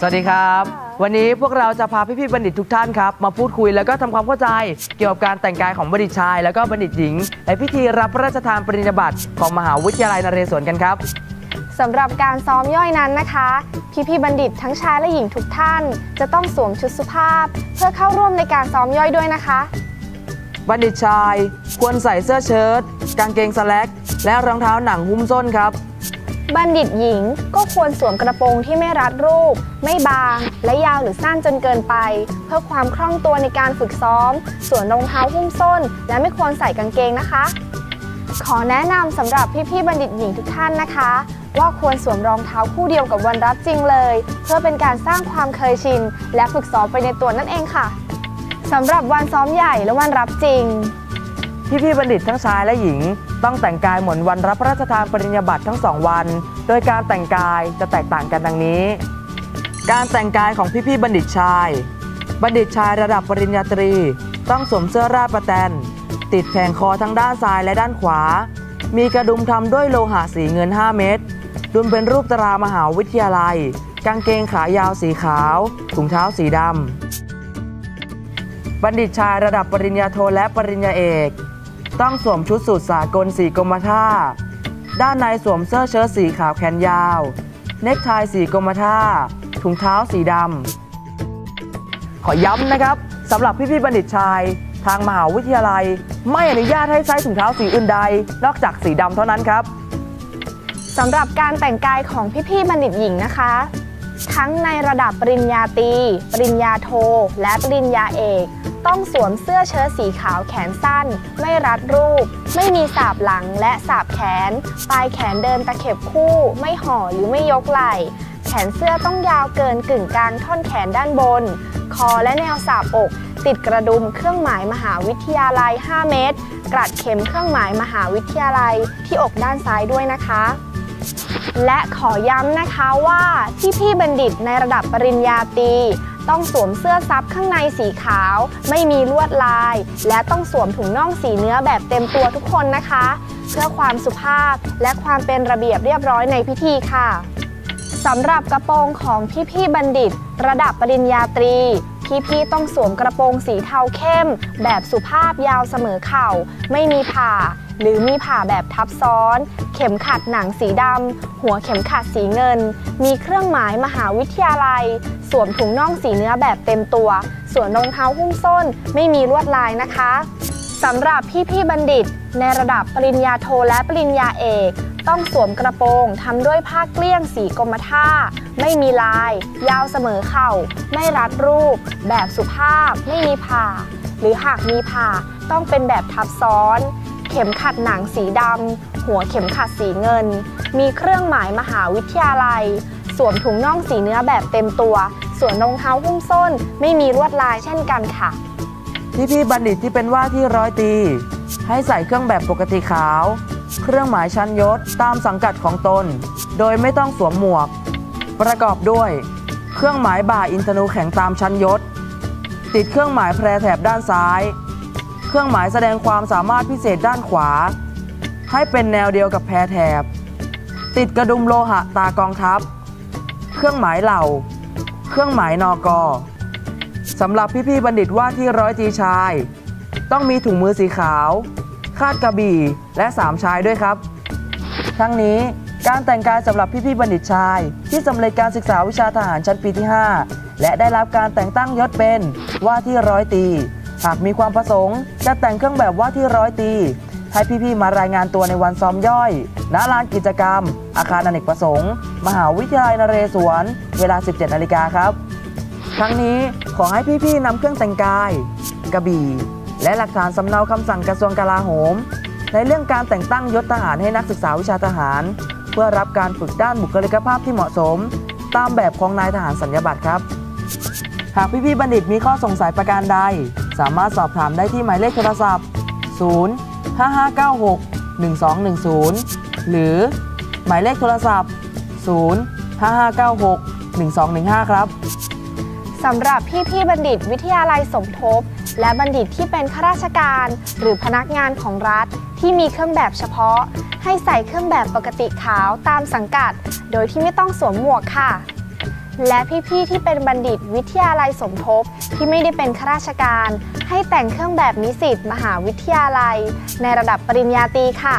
สวัสดีครับ วันนี้พวกเราจะพาพี่ๆบัณฑิตทุกท่านครับ มาพูดคุยแล้วก็ทำความเข้าใจ เกี่ยวกับการแต่งกายของบัณฑิตชาย แล้วก็บัณฑิตหญิงในพิธีรับพระราชทานปริญญาบัตรของมหาวิทยาลัยนเรศวรกันครับสำหรับการซ้อมย่อยนั้นนะคะพี่พี่ๆบัณฑิตทั้งชายและหญิงทุกท่าน จะต้องสวมชุดสุภาพ เพื่อเข้าร่วมในการซ้อมย่อยด้วยนะคะ บัณฑิตชาย ควรใส่เสื้อเชิ้ตกางเกงสแล็กและรองเท้าหนังหุ้มส้นครับ บัณฑิตหญิงก็ควรสวมกระโปรงที่ไม่รัดรูป ไม่บาง และยาวหรือสั้นจนเกินไป เพื่อความคล่องตัวในการฝึกซ้อมสวมรองเท้าหุ้มส้น และไม่ควรใส่กางเกงนะคะ ขอแนะนำสำหรับพี่ๆบัณฑิตหญิงทุกท่านนะคะ ว่าควรสวมรองเท้าคู่เดียวกับวันรับจริงเลย เพื่อเป็นการสร้างความเคยชิน และฝึกซ้อมไปในตัวนั่นเองค่ะสำหรับวันซ้อมใหญ่และวันรับจริง พี่ๆบัณฑิตทั้งชายและหญิง ต้องแต่งกายเหมือนวันรับพระราชทานปริญญาบัตรทั้งสองวัน โดยการแต่งกายจะแตกต่างกันดังนี้ การแต่งกายของพี่ๆบัณฑิตชาย บัณฑิตชายระดับปริญญาตรี ต้องสวมเสื้อราดประแตนติดแผงคอทั้งด้านซ้ายและด้านขวา มีกระดุมทำด้วยโลหะสีเงิน 5 เม็ดดุมเป็นรูปตรามหาวิทยาลัย กางเกงขายาวสีขาว ถุงเท้าสีดำบัณฑิตชายระดับปริญญาโทและปริญญาเอก ต้องสวมชุดสูทสากลสีกรมท่า ด้านในสวมเสื้อเชิ้ตสีขาวแขนยาว เนคไทสีกรมท่า ถุงเท้าสีดำ ขอย้ำนะครับสำหรับพี่ๆบัณฑิตชาย ทางมหาวิทยาลัย ไม่อนุญาตให้ใช้ถุงเท้าสีอื่นใด นอกจากสีดำเท่านั้นครับสำหรับการแต่งกายของพี่ๆบัณฑิตหญิงนะคะ ทั้งในระดับปริญญาตรีปริญญาโท และปริญญาเอก ต้องสวมเสื้อเชิ้ตสีขาวแขนสั้น ไม่รัดรูป ไม่มีสาบหลังและสาบแขน ปลายแขนเดินตะเข็บคู่ ไม่ห่อหรือไม่ยกไหล่ แขนเสื้อต้องยาวเกินกึ่งกลางท่อนแขนด้านบน คอและแนวสาบอก ติดกระดุมเครื่องหมายมหาวิทยาลัย 5 เมตรกรัดเข็มเครื่องหมายมหาวิทยาลัยที่อกด้านซ้ายด้วยนะคะและขอย้ำนะคะว่าที่พี่บัณฑิตในระดับปริญญาตรี ต้องสวมเสื้อซับข้างในสีขาว ไม่มีลวดลาย และต้องสวมถุงน่องสีเนื้อแบบเต็มตัวทุกคนนะคะ เพื่อความสุภาพและความเป็นระเบียบเรียบร้อยในพิธีค่ะสำหรับกระโปรงของพี่ๆบัณฑิต ระดับปริญญาตรีพี่ๆต้องสวมกระโปรงสีเทาเข้ม แบบสุภาพยาวเสมอเข่า ไม่มีผ่า หรือมีผ่าแบบทับซ้อน เข็มขัดหนังสีดำ หัวเข็มขัดสีเงิน มีเครื่องหมายมหาวิทยาลัย สวมถุงน่องสีเนื้อแบบเต็มตัว ส่วนรองเท้าหุ้มส้นไม่มีลวดลายนะคะสำหรับพี่ๆบัณฑิต ในระดับปริญญาโทและปริญญาเอกต้องสวมกระโปรงทำด้วยผ้าเกลี้ยงสีกรมท่า ไม่มีลาย ยาวเสมอเข่า ไม่รัดรูป แบบสุภาพ ไม่มีผ่า หรือหากมีผ่าต้องเป็นแบบทับซ้อน เข็มขัดหนังสีดำ หัวเข็มขัดสีเงิน มีเครื่องหมายมหาวิทยาลัย สวมถุงน่องสีเนื้อแบบเต็มตัว ส่วนรองเท้าหุ้มส้น ไม่มีลวดลายเช่นกันค่ะพี่บัณฑิตที่เป็นว่าที่ร้อยตี ให้ใส่เครื่องแบบปกติขาว เครื่องหมายชั้นยศตามสังกัดของตน โดยไม่ต้องสวมหมวก ประกอบด้วย เครื่องหมายบ่าอินทนูแข็งตามชั้นยศ ติดเครื่องหมายแพรแถบด้านซ้าย เครื่องหมายแสดงความสามารถพิเศษด้านขวา ให้เป็นแนวเดียวกับแพรแถบ ติดกระดุมโลหะตากองทัพ เครื่องหมายเหล่า เครื่องหมายนอกอสำหรับพี่ๆบัณฑิตว่าที่ร้อยตีชาย ต้องมีถุงมือสีขาว คาดกระบี่และสามชายด้วยครับ ทั้งนี้การแต่งกายสำหรับพี่ๆบัณฑิตชาย ที่สำเร็จการศึกษาวิชาทหารชั้นปีที่ 5 และได้รับการแต่งตั้งยศเป็นว่าที่ร้อยตี หากมีความประสงค์ จะแต่งเครื่องแบบว่าที่ร้อยตี ให้พี่ๆมารายงานตัวในวันซ้อมย่อยณลานกิจกรรม อาคารอเนกประสงค์ มหาวิทยาลัยนเรศวร เวลา 17 นาฬิกาครับ ทั้งนี้ขอให้พี่ๆนำเครื่องแต่งกาย กระบี่ และหลักฐานสำเนาคำสั่งกระทรวงกลาโหม ในเรื่องการแต่งตั้งยศทหารให้นักศึกษาวิชาทหาร เพื่อรับการฝึกด้านบุคลิกภาพที่เหมาะสม ตามแบบของนายทหารสัญญาบัตรครับ หากพี่ๆบัณฑิตมีข้อสงสัยประการใด สามารถสอบถามได้ที่หมายเลขโทรศัพท์ 0 5596 1210 หรือ หมายเลขโทรศัพท์ 0 5596 1215 ครับสำหรับพี่ๆบัณฑิตวิทยาลัยสมทบ และบัณฑิตที่เป็นข้าราชการ หรือพนักงานของรัฐที่มีเครื่องแบบเฉพาะ ให้ใส่เครื่องแบบปกติขาวตามสังกัด โดยที่ไม่ต้องสวมหมวกค่ะ และพี่ๆที่เป็นบัณฑิตวิทยาลัยสมทบที่ไม่ได้เป็นข้าราชการ ให้แต่งเครื่องแบบนิสิตมหาวิทยาลัย ในระดับปริญญาตรีค่ะ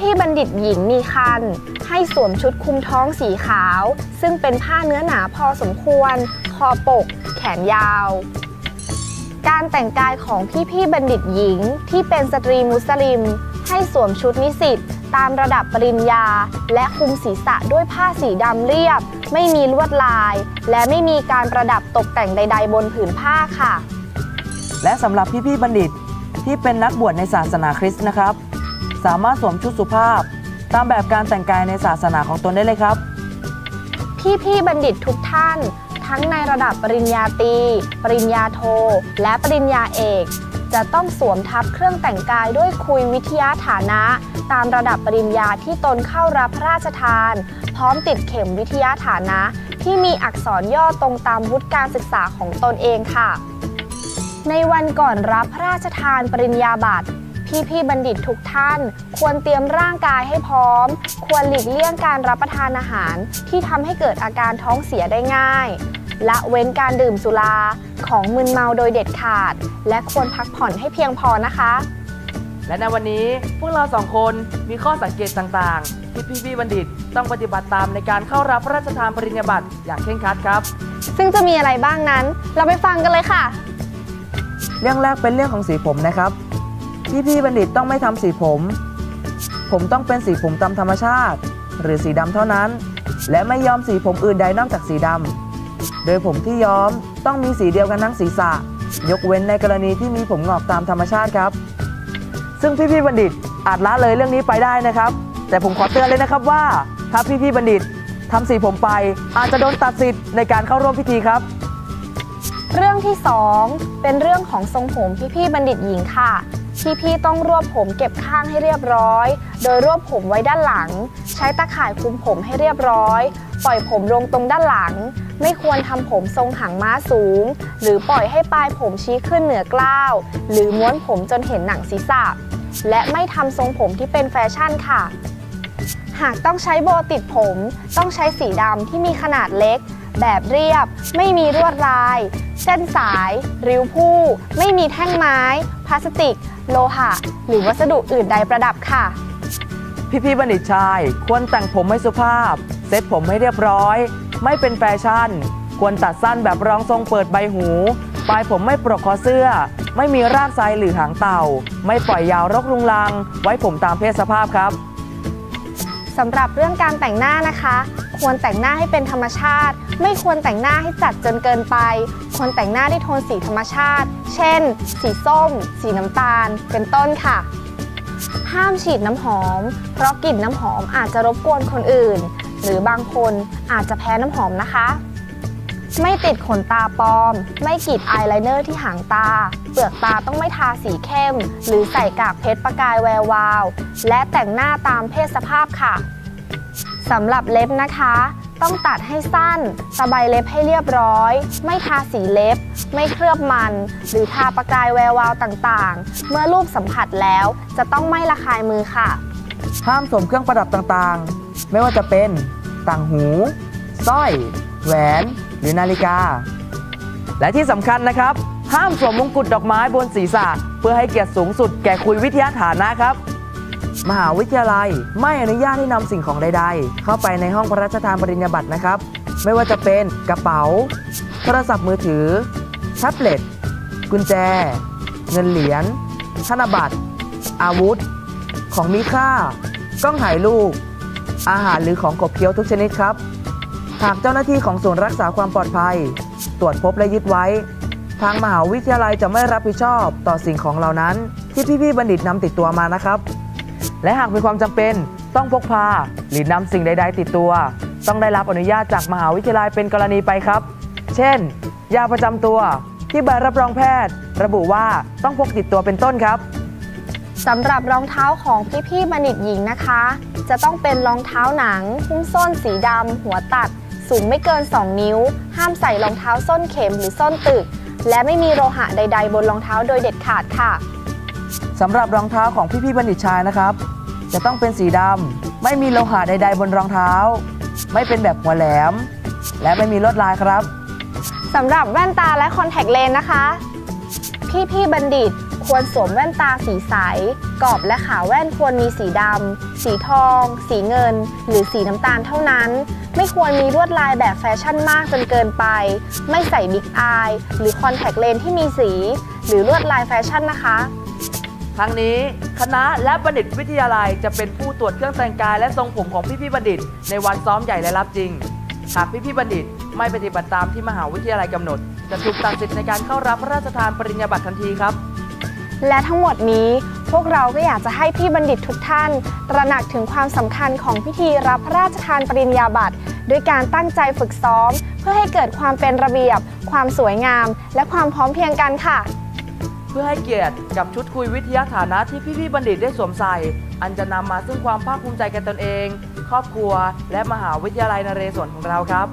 พี่ๆบัณฑิตหญิงมีคันให้สวมชุดคลุมท้องสีขาว ซึ่งเป็นผ้าเนื้อหนาพอสมควร คอปก แขนยาว การแต่งกายของพี่ๆบัณฑิตหญิงที่เป็นสตรีมุสลิม ให้สวมชุดนิสิต ตามระดับปริญญา และคลุมศีรษะด้วยผ้าสีดำเรียบ ไม่มีลวดลาย และไม่มีการประดับตกแต่งใด ๆ บนผืนผ้าค่ะ และสำหรับพี่ๆบัณฑิตที่เป็นนักบวชในศาสนาคริสต์นะครับ สามารถสวมชุดสุภาพ ตามแบบการแต่งกายในศาสนาของตนได้เลยครับ พี่ๆบัณฑิตทุกท่าน ทั้งในระดับปริญญาตรีปริญญาโท และปริญญาเอก จะต้องสวมทับเครื่องแต่งกายด้วยคุยวิทยาฐานะ ตามระดับปริญญาที่ตนเข้ารับพระราชทาน พร้อมติดเข็มวิทยาฐานะ ที่มีอักษรย่อตรงตามวุฒิการศึกษาของตนเองค่ะ ในวันก่อนรับพระราชทานปริญญาบัตรพี่ๆบัณฑิตทุกท่าน ควรเตรียมร่างกายให้พร้อม ควรหลีกเลี่ยงการรับประทานอาหารที่ทำให้เกิดอาการท้องเสียได้ง่าย ละเว้นการดื่มสุราของมึนเมาโดยเด็ดขาด และควรพักผ่อนให้เพียงพอนะคะ และในวันนี้พวกเราสองคนมีข้อสังเกตต่างๆ ที่พี่ๆบัณฑิตต้องปฏิบัติตามในการเข้ารับพระราชทานปริญญาบัตรอย่างเคร่งครัดครับ ซึ่งจะมีอะไรบ้างนั้น เราไปฟังกันเลยค่ะ เรื่องแรกเป็นเรื่องของสีผมนะครับ พี่ๆบัณฑิตต้องไม่ทำสีผม ผมต้องเป็นสีผมตามธรรมชาติ หรือสีดำเท่านั้น และไม่ยอมสีผมอื่นใดนอกจากสีดำ โดยผมที่ย้อมต้องมีสีเดียวกันทั้งศีรษะ ยกเว้นในกรณีที่มีผมงอกตามธรรมชาติครับ ซึ่งพี่ๆบัณฑิตอาจละเลยเรื่องนี้ไปได้นะครับ แต่ผมขอเตือนเลยนะครับว่า ถ้าพี่ๆบัณฑิตทำสีผมไป อาจจะโดนตัดสิทธิ์ในการเข้าร่วมพิธีครับ เรื่องที่ 2 เป็นเรื่องของทรงผมพี่ๆบัณฑิตหญิงค่ะพี่ๆต้องรวบผมเก็บข้างให้เรียบร้อย โดยรวบผมไว้ด้านหลัง ใช้ตะข่ายคลุมผมให้เรียบร้อย ปล่อยผมลงตรงด้านหลัง ไม่ควรทำผมทรงหางม้าสูง หรือปล่อยให้ปลายผมชี้ขึ้นเหนือกล้าว หรือม้วนผมจนเห็นหนังศีรษะ และไม่ทำทรงผมที่เป็นแฟชั่นค่ะ หากต้องใช้โบติดผม ต้องใช้สีดำที่มีขนาดเล็ก แบบเรียบ ไม่มีลวดลาย เส้นสาย ริ้วผู้ ไม่มีแท่งไม้ พลาสติก โลหะ หรือวัสดุอื่นใดประดับค่ะ พี่ๆบัณฑิตชาย ควรแต่งผมให้สุภาพ เซ็ตผมให้เรียบร้อย ไม่เป็นแฟชั่น ควรตัดสั้นแบบรองทรงเปิดใบหู ปลายผมไม่ปลอกคอเสื้อ ไม่มีรากไซหรือหางเต่า ไม่ปล่อยยาวรกรุงรัง ไว้ผมตามเพศสภาพครับสำหรับเรื่องการแต่งหน้านะคะ ควรแต่งหน้าให้เป็นธรรมชาติ ไม่ควรแต่งหน้าให้จัดจนเกินไป ควรแต่งหน้าด้วยโทนสีธรรมชาติ เช่น สีส้ม สีน้ำตาล เป็นต้นค่ะ ห้ามฉีดน้ำหอม เพราะกลิ่นน้ำหอมอาจจะรบกวนคนอื่น หรือบางคนอาจจะแพ้น้ำหอมนะคะ ไม่ติดขนตาปลอม ไม่กีดอายไลเนอร์ที่หางตา เปลือกตาต้องไม่ทาสีเข้ม หรือใส่กากเพชรประกายแวววาว และแต่งหน้าตามเพศสภาพค่ะสำหรับเล็บนะคะ ต้องตัดให้สั้นตะไบเล็บให้เรียบร้อย ไม่ทาสีเล็บ ไม่เคลือบมัน หรือทาประกายแวววาวต่างๆ เมื่อรูปสัมผัสแล้วจะต้องไม่ระคายมือค่ะ ห้ามสวมเครื่องประดับต่างๆ ไม่ว่าจะเป็นต่างหู สร้อย แหวน หรือนาฬิกา และที่สำคัญนะครับ ห้ามสวมมงกุฎดอกไม้บนศีรษะ เพื่อให้เกียรติสูงสุดแก่คุยวิทยาฐานะครับ มหาวิทยาลัยไม่อนุญาตให้นำสิ่งของใด ๆ เข้าไปในห้องพระราชทานปริญญาบัตรนะครับ ไม่ว่าจะเป็นกระเป๋า โทรศัพท์มือถือ แท็บเล็ต กุญแจ เงินเหรียญธนบัตร อาวุธ ของมีค่ากล้องถ่ายรูป อาหารหรือของขบเคี้ยวทุกชนิดครับ หากเจ้าหน้าที่ของศูนย์รักษาความปลอดภัย ตรวจพบและยึดไว้ ทางมหาวิทยาลัยจะไม่รับผิดชอบต่อสิ่งของเหล่านั้น ที่พี่ๆบัณฑิตนำติดตัวมานะครับ และหากมีความจำเป็นต้องพกพาหรือนำสิ่งใด ๆ ติดตัว ต้องได้รับอนุญาตจากมหาวิทยาลัยเป็นกรณีไปครับ เช่น ยาประจำตัวที่ใบรับรองแพทย์ ระบุว่าต้องพกติดตัวเป็นต้นครับสำหรับรองเท้าของพี่ๆบัณฑิตหญิงนะคะ จะต้องเป็นรองเท้าหนัง หุ้มส้นสีดำ หัวตัด สูงไม่เกิน 2 นิ้ว ห้ามใส่รองเท้าส้นเข็มหรือส้นตึก และไม่มีโลหะใด ๆ บนรองเท้าโดยเด็ดขาดค่ะสำหรับรองเท้าของพี่ๆบัณฑิตชายนะครับ จะต้องเป็นสีดำ ไม่มีโลหะใด ๆ บนรองเท้า ไม่เป็นแบบหัวแหลม และไม่มีลวดลายครับสำหรับแว่นตาและคอนแทคเลนส์นะคะ พี่พี่ๆบัณฑิตควรสวมแว่นตาสีใส กรอบและขาแว่นควรมีสีดำ สีทอง สีเงิน หรือสีน้ำตาลเท่านั้น ไม่ควรมีลวดลายแบบแฟชั่นมากจนเกินไป ไม่ใส่บิ๊กอายหรือคอนแทคเลนส์ที่มีสี หรือลวดลายแฟชั่นนะคะทั้งนี้คณะและบัณฑิตวิทยาลัยจะเป็นผู้ตรวจเครื่องแต่งกายและทรงผมของพี่ๆบัณฑิต ในวันซ้อมใหญ่และรับจริง หากพี่ๆบัณฑิตไม่ปฏิบัติตามที่มหาวิทยาลัยกำหนด จะถูกตัดสิทธิ์ในการเข้ารับพระราชทานปริญญาบัตรทันทีครับ และทั้งหมดนี้ พวกเราก็อยากจะให้พี่บัณฑิตทุกท่าน ตระหนักถึงความสำคัญของพิธีรับพระราชทานปริญญาบัตรด้วยการตั้งใจฝึกซ้อม เพื่อให้เกิดความเป็นระเบียบ ความสวยงาม และความพร้อมเพรียงกันค่ะ เพื่อให้เกียรติกับชุดคุยวิทยาฐานะที่พี่ๆบัณฑิตได้สวมใส่ อันจะนำมาซึ่งความภาคภูมิใจแก่ตนเอง ครอบครัว และมหาวิทยาลัยนเรศวรของเราครับ